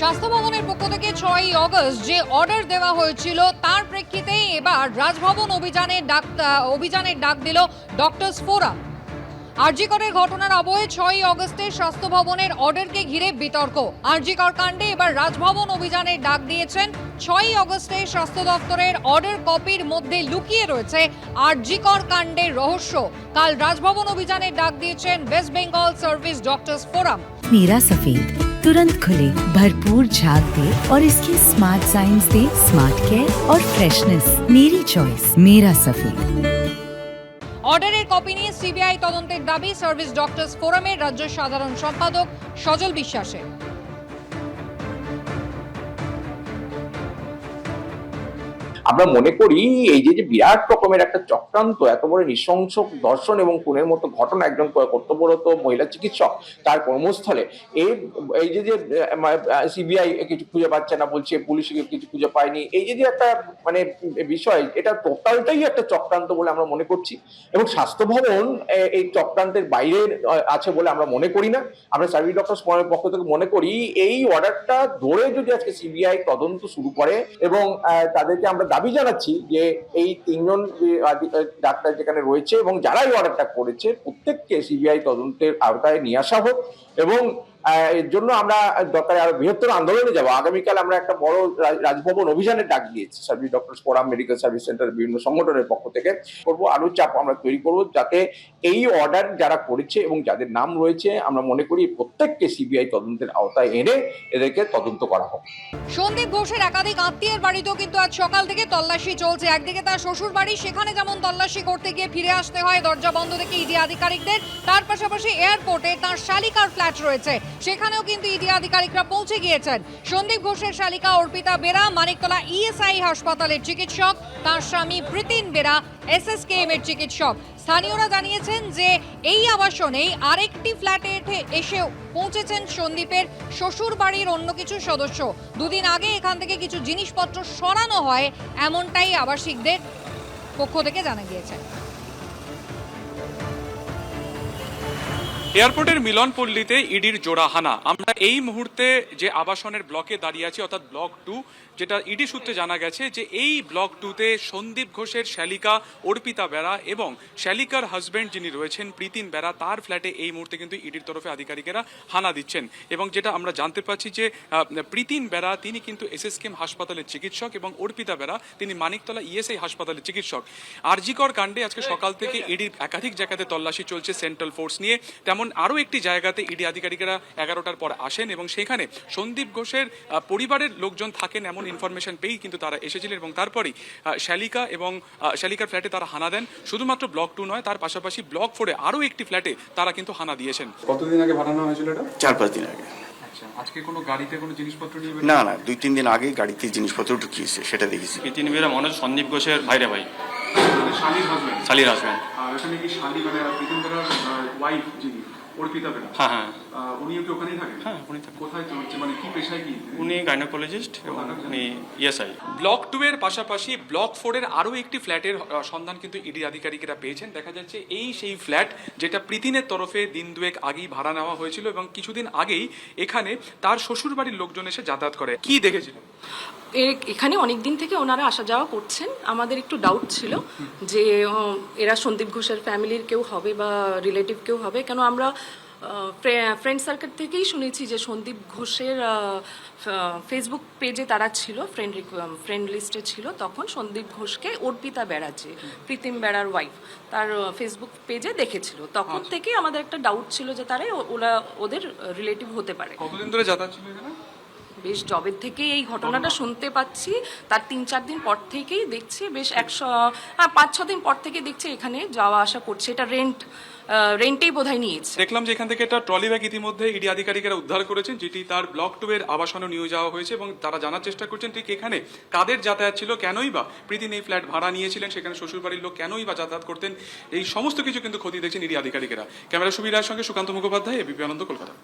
স্বাস্থ্য ভবনের পক্ষ থেকে ছয়ই অগস্ট যে অর্ডার দেওয়া হয়েছিল, তার প্রেক্ষিতেই এবার রাজভবন অভিযানের ডাক অভিযানের ডাক দিল ডক্টরস ফোরাম আরজিকরের ঘটনার আবহে ছয়ই অগস্টে স্বাস্থ্য ভবনের অর্ডারকে ঘিরে বিতর্ক আরজিকর কাণ্ডে এবার রাজভবন অভিযানের ডাক দিয়েছেন ছয়ই অগস্টে স্বাস্থ্য দপ্তরের অর্ডার কপির মধ্যে লুকিয়ে রয়েছে আরজিকর কাণ্ডের রহস্য কাল রাজভবন অভিযানের ডাক দিয়েছেন west Bengal service doctors forum Meera सफेद तुरंत खुले भरपूर झाग दे और इसकी स्मार्ट साइंस दे स्मार्ट केयर और फ्रेशनेस मेरी चॉइस मेरा सफेद অর্ডারের কপি নিয়ে সিবিআই তদন্তের দাবি সার্ভিস ডক্টরস ফোরামের রাজ্য সাধারণ সম্পাদক সজল বিশ্বাসের। আমরা মনে করি এই যে যে বিরাট রকমের একটা চক্রান্ত, এত বড় নৃশংস দর্শন এবং খুনের মতো ঘটনা একজন কর্তব্যরত মহিলা চিকিৎসক তার কর্মস্থলে এই এই যে যে সিবিআই কিছু খুঁজে পাচ্ছে না, বলছে পুলিশ কিছু খুঁজে পায়নি, এই যে যে একটা মানে বিষয়, এটা টোটালটাই একটা চক্রান্ত বলে আমরা মনে করছি এবং স্বাস্থ্য ভবন এই চক্রান্তের বাইরে আছে বলে আমরা মনে করি না। আমরা সার্ভিস ডক্টর পক্ষ থেকে মনে করি এই অর্ডারটা ধরে যদি আজকে সিবিআই তদন্ত শুরু করে এবং তাদেরকে আমরা দাবি জানাচ্ছি যে এই তিনজন ডাক্তার যেখানে রয়েছে এবং যারাই অর্ডারটা করেছে, প্রত্যেককে সিবিআই তদন্তের আওতায় নিয়ে আসা হোক এবং এর জন্য আমরা দরকারে আরও বৃহত্তর আন্দোলনে যাব। আগামীকাল আমরা একটা বড় রাজ- রাজভবন অভিযানের ডাক দিয়েছি। Service doctor forum, medical service centre, বিভিন্ন সংগঠনের পক্ষ থেকে। করব আরও চাপ আমরা তৈরি করব যাতে এই অর্ডার যারা করেছে এবং যাদের নাম রয়েছে, আমরা মনে করি প্রত্যেককে সিবিআই তদন্তের আওতায় এনে এদেরকে তদন্ত করা হোক। সন্দীপ ঘোষের একাধিক আত্মীয়ের বাড়িতেও কিন্তু আজ সকাল থেকে তল্লাশি চলছে। একদিকে তার শ্বশুর বাড়ি, সেখানে যেমন তল্লাশি করতে গিয়ে ফিরে আসতে হয় দরজা বন্ধ থেকে ইডি আধিকারিকদের, তার পাশাপাশি এয়ারপোর্টে তার শালিকার ফ্ল্যাট রয়েছে। সেখানেও কিন্তু ইডি আধিকারিকরা পৌঁছে গিয়েছেন। সন্দীপ ঘোষের শালিকা অর্পিতা বেরা, মানিকতলা ইএসআই হাসপাতালের চিকিৎসক, তার স্বামী প্রীতিন বেরা, এসএসকেএম এর চিকিৎসক। স্থানীয়রা জানিয়েছেন যে এই আবাসনেই আরেকটি ফ্ল্যাটে এসে পৌঁছেছেন সন্দীপের শ্বশুর বাড়ির অন্য কিছু সদস্য। দুদিন আগে এখান থেকে কিছু জিনিসপত্র সরানো হয়, এমনটাই আবাসিকদের পক্ষ থেকে জানা গিয়েছে। এয়ারপোর্টের মিলনপল্লীতে ইডির জোড়া হানা আমরা এই মুহূর্তে যে আবাসনের ব্লকে দাঁড়িয়ে আছি, অর্থাৎ ব্লক টু, যেটা ইডি সূত্রে জানা গেছে যে এই ব্লক টুতে সন্দীপ ঘোষের শ্যালিকা অর্পিতা বেড়া এবং শ্যালিকার হাজব্যান্ড যিনি রয়েছেন, প্রীতিন বেড়া, তার ফ্ল্যাটে এই মুহূর্তে কিন্তু ইডির তরফে আধিকারিকেরা হানা দিচ্ছেন। এবং যেটা আমরা জানতে পারছি যে প্রীতিন বেরা তিনি কিন্তু এসএসকেএম হাসপাতালের চিকিৎসক এবং অর্পিতা বেড়া, তিনি মানিকতলা ইএসআই হাসপাতালের চিকিৎসক। আরজিকর কাণ্ডে আজকে সকাল থেকে ইডির একাধিক জায়গাতে তল্লাশি চলছে সেন্ট্রাল ফোর্স নিয়ে। তেমন আরও একটি জায়গাতে ইডি আধিকারিকেরা এগারোটার পর আসেন এবং সেখানে সন্দীপ ঘোষের পরিবারের লোকজন থাকেন এমন ইনফরমেশন পেয়েই কিন্তু তারা এসেছিলেন এবং তারপরেই শ্যালিকা এবং শ্যালিকার ফ্ল্যাটে তারা হানা দেন। শুধুমাত্র ব্লক টু নয় তার পাশাপাশি ব্লক ফোরে আরও একটি ফ্ল্যাটে তারা কিন্তু হানা দিয়েছেন। কতদিন আগে ভাড়ানো হয়েছিল এটা? চার পাঁচ দিন আগে। আচ্ছা আজকে কোনো গাড়িতে কোনো জিনিসপত্র নিয়ে না না দুই তিন দিন আগে গাড়িতে জিনিসপত্র ঢুকিয়েছে সেটা দেখেছি। তিন বেরা মনোজ সন্দীপ ঘোষের ভাইরে ভাই। মানে শালির হাজবেন্ড শালির হাসবেন্ড আর এখানে কি শালি মানে প্রীতম ওয়াইফ যিনি অর্পিতা বেরা হ্যাঁ হ্যাঁ। উনিও কি ওখানেই থাকেন? হ্যাঁ উনি থাকেন। কোথায় চলছে? মানে কি পেশায় কি? উনি গাইনোকোলজিস্ট এবং উনি ইএসআই ব্লক টু এর পাশাপাশি ব্লক ফোর এর আরও একটি ফ্ল্যাটের সন্ধান কিন্তু ইডি আধিকারিকেরা পেয়েছেন। দেখা যাচ্ছে এই সেই ফ্ল্যাট যেটা প্রীতিনের তরফে দিন দুয়েক আগেই ভাড়া নেওয়া হয়েছিল এবং কিছুদিন আগেই এখানে তার শ্বশুর বাড়ির লোকজন এসে যাতায়াত করে। কি দেখেছিল? এ- এখানে অনেক দিন থেকে ওনারা আসা যাওয়া করছেন। আমাদের একটু ডাউট ছিল যে এরা সন্দীপ ঘোষের ফ্যামিলির কেউ হবে বা রিলেটিভ কেউ হবে। কেন আমরা ফ্রেন্ড সার্কেল থেকেই শুনেছি যে সন্দীপ ঘোষের ফেসবুক পেজে তারা ছিল ফ্রেন্ড ফ্রেন্ড লিস্টে ছিল। তখন সন্দীপ ঘোষকে অর্পিতা বেড়া যে প্রীতিম বেড়ার ওয়াইফ তার ফেসবুক পেজে দেখেছিল। তখন থেকেই আমাদের একটা ডাউট ছিল যে তারা ওরা ওদের রিলেটিভ হতে পারে। কতদিন ধরে যাতায়াত ছিল বেশ জবের থেকেই এই ঘটনাটা শুনতে পাচ্ছি। তার তিন চার দিন পর থেকেই দেখছি বেশ একশো হ্যাঁ পাঁচ ছ দিন পর থেকে দেখছি এখানে যাওয়া আসা করছে। এটা রেন্ট রেন্টেই বোধহয় নিয়েছে। দেখলাম যে এখান থেকে একটা ট্রলি ব্যাগ ইতিমধ্যে ইডি আধিকারিকেরা উদ্ধার করেছেন যেটি তার ব্লক টু এর আবাসনে নিয়ে যাওয়া হয়েছে এবং তারা জানার চেষ্টা করছেন ঠিক এখানে কাদের যাতায়াত ছিল কেনই বা প্রীতিন এই ফ্ল্যাট ভাড়া নিয়েছিলেন সেখানে শ্বশুরবাড়ির লোক কেনই বা যাতায়াত করতেন এই সমস্ত কিছু কিন্তু ক্ষতি দেখছেন ইডি আধিকারিকেরা। ক্যামেরা সুবিধার সঙ্গে সুকান্ত মুখোপাধ্যায় এবিপি আনন্দ কলকাতা।